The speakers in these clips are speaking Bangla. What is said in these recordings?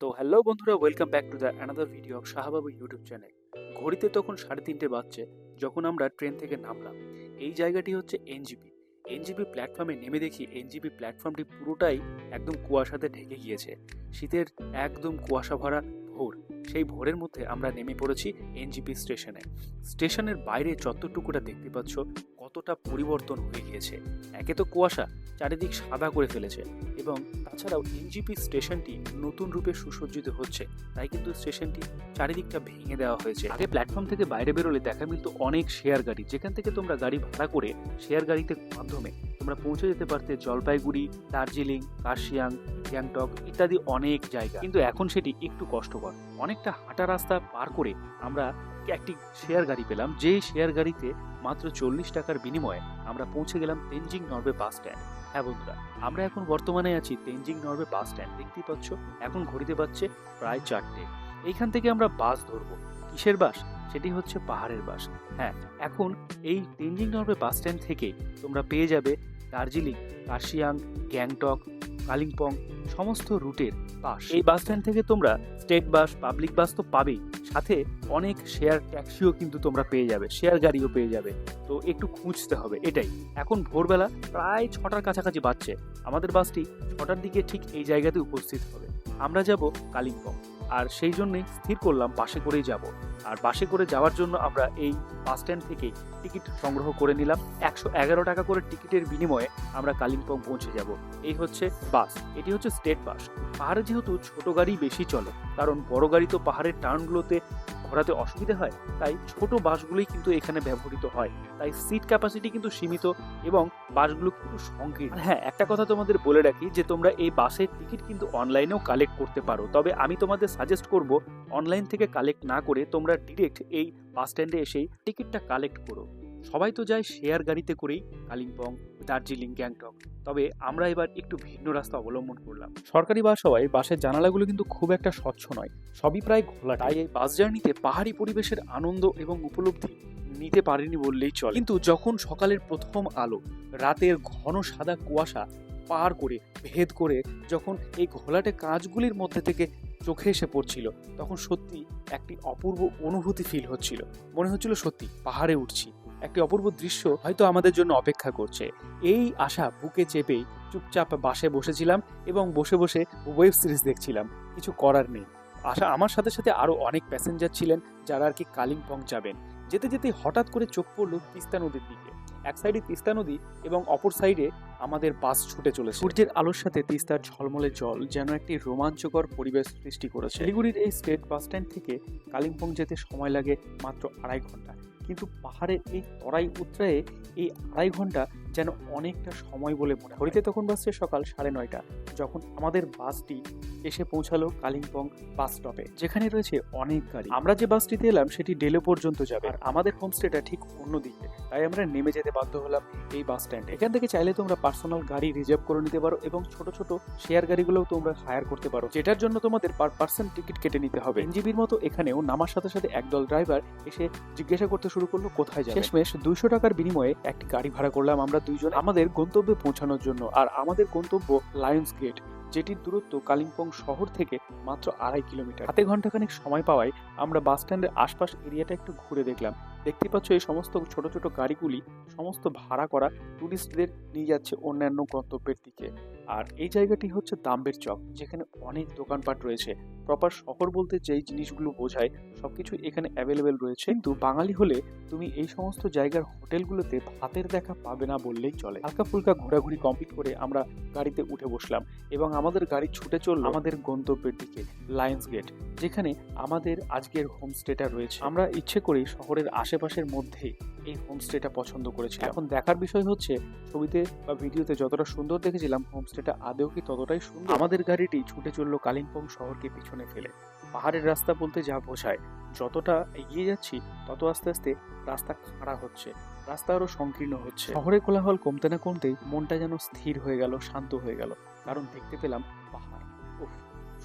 তো হ্যালো বন্ধুরা welcome back to the another video of Shahbabu YouTube channel ঘড়িতে তখন সাড়ে তিনটে বাজছে, যখন আমরা ট্রেন থেকে নামলাম। এই জায়গাটি হচ্ছে এনজিপি এনজিপি প্ল্যাটফর্মে নেমে দেখি এনজিপি প্ল্যাটফর্মটি পুরোটাই একদম কুয়াশাতে ঢেকে গিয়েছে। শীতের একদম কুয়াশা ভরা ভোর। সেই ভোরের মধ্যে আমরা নেমে পড়েছি এনজিপি স্টেশনে। স্টেশনের বাইরে যতটুকুটা দেখতে পাচ্ছ, কতটা পরিবর্তন হয়ে গিয়েছে। একে তো কুয়াশা, চারিদিক সাদা করে ফেলেছে এবং তাছাড়াও এনজিপি স্টেশনটি নতুন রূপে সুসজ্জিত হচ্ছে। তাই কিন্তু স্টেশনটি চারিদিকটা ভেঙে দেওয়া হয়েছে। আগে প্ল্যাটফর্ম থেকে বাইরে বেরোলে দেখা মিলতো অনেক শেয়ার গাড়ি। যেখান থেকে তোমরা গাড়ি ভাড়া করে শেয়ার গাড়িতে মাধ্যমে তোমরা পৌঁছে যেতে পারতে জলপাইগুড়ি, দার্জিলিং, কার্শিয়াং, গ্যাংটক ইত্যাদি অনেক জায়গা। কিন্তু এখন সেটি একটু কষ্টকর। অনেকটা হাঁটা রাস্তা পার করে আমরা একটি শেয়ার গাড়ি পেলাম। যেই শেয়ার গাড়িতে মাত্র চল্লিশ টাকার বিনিময়ে আমরা পৌঁছে গেলাম তেনজিং নরবে বাস স্ট্যান্ড। হ্যাঁ বন্ধুরা, আমরা এখন বর্তমানে আছি তেনজিং নরবে বাস স্ট্যান্ড। দেখতেই পাচ্ছ, এখন ঘড়িতে পাচ্ছে প্রায় চারটে। এইখান থেকে আমরা বাস ধরবো। কিসের বাস? সেটি হচ্ছে পাহাড়ের বাস। হ্যাঁ এখন এই তেনজিং নরবে বাস স্ট্যান্ড থেকে তোমরা পেয়ে যাবে দার্জিলিং, কার্শিয়াং, গ্যাংটক, কালিম্পং, সমস্ত রুটের বাস এই বাস স্ট্যান্ড থেকে তোমরা স্টেট বাস পাবলিক বাস তো পাবেই। সাথে অনেক শেয়ার ট্যাক্সিও কিন্তু তোমরা পেয়ে যাবে শেয়ার গাড়িও পেয়ে যাবে। তো একটু খুঁজতে হবে, এটাই। এখন ভোরবেলা প্রায় ছটার কাছাকাছি বাজছে। আমাদের বাসটি ছটার দিকে ঠিক এই জায়গাতে উপস্থিত হবে। আমরা যাব কালিম্পং। আর সেই জন্যই স্থির করলাম বাসে করেই যাব। আর বাসে করে যাওয়ার জন্য আমরা এই বাস স্ট্যান্ড থেকে টিকিট সংগ্রহ করে নিলাম। একশো এগারো টাকা করে টিকিটের বিনিময়ে আমরা কালিম্পং পৌঁছে যাব। এই হচ্ছে বাস। এটি হচ্ছে স্টেট বাস। পাহাড়ে যেহেতু ছোট গাড়ি বেশি চলে, কারণ বড় গাড়ি তো পাহাড়ের টার্নগুলোতে ঘোরাতে অসুবিধা হয়, তাই ছোট বাসগুলোই কিন্তু এখানে ব্যবহৃত হয়। তাই সিট ক্যাপাসিটি কিন্তু সীমিত এবং বাসগুলো কিন্তু সংকীর্ণ। হ্যাঁ একটা কথা তোমাদের বলে রাখি যে তোমরা এই বাসের টিকিট কিন্তু অনলাইনেও কালেক্ট করতে পারো। তবে আমি তোমাদের সাজেস্ট করব, অনলাইন থেকে কালেক্ট না করে তোমরা ডিরেক্ট এই বাস স্ট্যান্ডে এসেই টিকিটটা কালেক্ট করো। সবাই তো যায় শেয়ার গাড়িতে করেই, কালিম্পং, দার্জিলিং, গ্যাংটক। তবে আমরা এবার একটু ভিন্ন রাস্তা অবলম্বন করলাম। সরকারি বাস হওয়ায় বাসের জানালাগুলো কিন্তু খুব একটা স্বচ্ছ নয়, সবই প্রায় ঘোলা তাই এই বাস জার্নিতে পাহাড়ি পরিবেশের আনন্দ এবং উপলব্ধি নিতে পারিনি বললেই চলে। কিন্তু যখন সকালের প্রথম আলো, রাতের ঘন সাদা কুয়াশা পার করে, ভেদ করে, যখন এই ঘোলাটে কাঁচগুলির মধ্যে থেকে চোখে এসে পড়ছিল। তখন সত্যি একটি অপূর্ব অনুভূতি ফিল হচ্ছিল। মনে হচ্ছিল, সত্যি, পাহাড়ে উঠছি। একটি অপূর্ব দৃশ্য হয়তো আমাদের জন্য অপেক্ষা করছে। এই আশা বুকে চেপেই চুপচাপ বাসে বসেছিলাম এবং বসে বসে ওয়েব সিরিজ দেখছিলাম। কিছু করার নেই। আশা আমার সাথে সাথে আরও অনেক প্যাসেঞ্জার ছিলেন যারা আর কি কালিম্পং যাবেন। যেতে যেতে হঠাৎ করে চোখ পড়ল তিস্তা নদীর দিকে। এক সাইডে তিস্তা নদী এবং অপর সাইডে আমাদের বাস ছুটে চলে সূর্যের আলোর সাথে তিস্তার ঝলমলে জল যেন একটি রোমাঞ্চকর পরিবেশ সৃষ্টি করেছে। শিলিগুড়ির এই স্টেট বাস স্ট্যান্ড থেকে কালিম্পং যেতে সময় লাগে মাত্র আড়াই ঘণ্টা। কিন্তু পাহাড়ের এই তরাই উত্রায়ে এই আড়াই ঘণ্টা যেন অনেকটা সময় বলে মনে ঘড়িতে তখন বাসছে সকাল সাড়ে নয়টা, যখন আমাদের বাসটি এসে পৌঁছালো কালিম্পং বাস স্টপে, যেখানে রয়েছে অনেক গাড়ি। আমরা যে বাসটিতে এলাম, সেটি ডেলো পর্যন্ত যাবে। আর আমাদের হোমস্টেটা ঠিক অন্যদিকে তাই আমরা নেমে যেতে বাধ্য হলাম এই বাস স্ট্যান্ডে। এখান থেকে চাইলে তোমরা পার্সোনাল গাড়ি রিজার্ভ করে নিতে পারো এবং ছোট ছোট শেয়ার গাড়িগুলোও তোমরা হায়ার করতে পারো, যেটার জন্য তোমাদের পার পার্সন টিকিট কেটে নিতে হবে। এনজিবির মতো এখানেও নামার সাথে সাথে একদল ড্রাইভার এসে জিজ্ঞাসা করতে শুরু করল, কোথায় যাবে? শেষমেশ দুইশো টাকার বিনিময়ে একটি গাড়ি ভাড়া করলাম আমরা দুইজন আমাদের গন্তব্যে পৌঁছানোর জন্য। আর আমাদের গন্তব্য লায়ন্স গেট যেটির দূরত্ব কালিম্পং শহর থেকে মাত্র আড়াই কিলোমিটার। হাতে ঘন্টাখানিক সময় পাওয়ায় আমরা বাস স্ট্যান্ডের আশপাশ এরিয়াটা একটু ঘুরে দেখলাম। দেখতে পাচ্ছ এই সমস্ত ছোট ছোট গাড়িগুলি সমস্ত ভাড়া করা টুরিস্টদের নিয়ে যাচ্ছে অন্যান্য গন্তব্যের দিকে। আর এই জায়গাটি হচ্ছে দাম্বের চক, যেখানে অনেক দোকানপাট রয়েছে। প্রপার শহর বলতে যেই জিনিসগুলো বোঝায়, সবকিছু এখানে অ্যাভেলেবেল রয়েছে। কিন্তু বাঙালি হলে তুমি এই সমস্ত জায়গার হোটেলগুলোতে ভাতের দেখা পাবে না বললেই চলে। হালকা ফুলকা ঘোরাঘুরি কমপ্লিট করে আমরা গাড়িতে উঠে বসলাম এবং আমাদের গাড়ি ছুটে চলল আমাদের গন্তব্যের দিকে লায়ন্স গেট যেখানে আমাদের আজকের হোমস্টেটা রয়েছে। আমরা ইচ্ছে করেই শহরের আশেপাশের মধ্যেই এই হোমস্টেটা পছন্দ করেছি এখন দেখার বিষয় হচ্ছে, ছবিতে বা ভিডিওতে যতটা সুন্দর দেখেছিলাম হোমস্টেটা আদেও কি ততটাই সুন্দর? আমাদের গাড়িটি ছুটে চলল কালিম্পং শহরকে পিছনে ফেলে। পাহাড়ের রাস্তা বলতে যা বোঝায়, যতটা এগিয়ে যাচ্ছি, তত আস্তে আস্তে রাস্তা খাড়া হচ্ছে। রাস্তা আরও সংকীর্ণ হচ্ছে। শহরে কোলাহল কমতে না কমতেই মনটা যেন স্থির হয়ে গেল, শান্ত হয়ে গেল। কারণ দেখতে পেলাম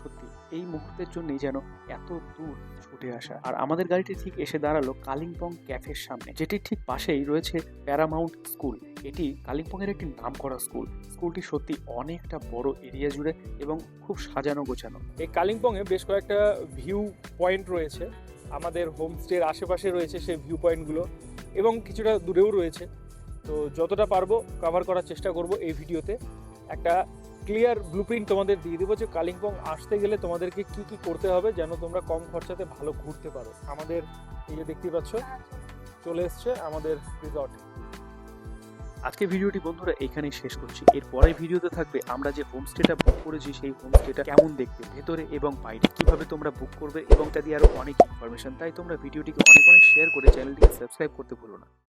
সত্যি, এই মুহূর্তের জন্যই যেন এত দূর ছুটে আসা। আর আমাদের গাড়িটি ঠিক এসে দাঁড়াল কালিম্পং ক্যাফের সামনে যেটির ঠিক পাশেই রয়েছে প্যারামাউন্ট স্কুল। এটি কালিম্পংয়ের একটি নামকরা স্কুল। স্কুলটি সত্যি অনেকটা বড় এরিয়া জুড়ে এবং খুব সাজানো গোছানো। এই কালিম্পংয়ে বেশ কয়েকটা ভিউ পয়েন্ট রয়েছে। আমাদের হোমস্টের আশেপাশে রয়েছে সেই ভিউ পয়েন্টগুলো এবং কিছুটা দূরেও রয়েছে। তো যতটা পারব কভার করার চেষ্টা করব এই ভিডিওতে। একটা ক্লিয়ার ব্লুপ্রিন্ট তোমাদের দিয়ে দেবো যে কালিম্পং আসতে গেলে তোমাদেরকে কি কি করতে হবে যেন তোমরা কম খরচাতে ভালো ঘুরতে পারো। আমাদের এই যে দেখতে পাচ্ছ, চলে এসছে আমাদের রিসর্ট আজকে ভিডিওটি বন্ধুরা এখানেই শেষ করছি। এর পরের ভিডিওতে থাকবে আমরা যে হোমস্টেটা বুক করেছি, সেই হোমস্টেটা কেমন দেখতে, ভেতরে এবং বাইরে কীভাবে তোমরা বুক করবে এবং তা দিয়ে আরও অনেক ইনফরমেশন তাই তোমরা ভিডিওটিকে অনেক অনেক শেয়ার করে চ্যানেলটিকে সাবস্ক্রাইব করতে ভুলো না।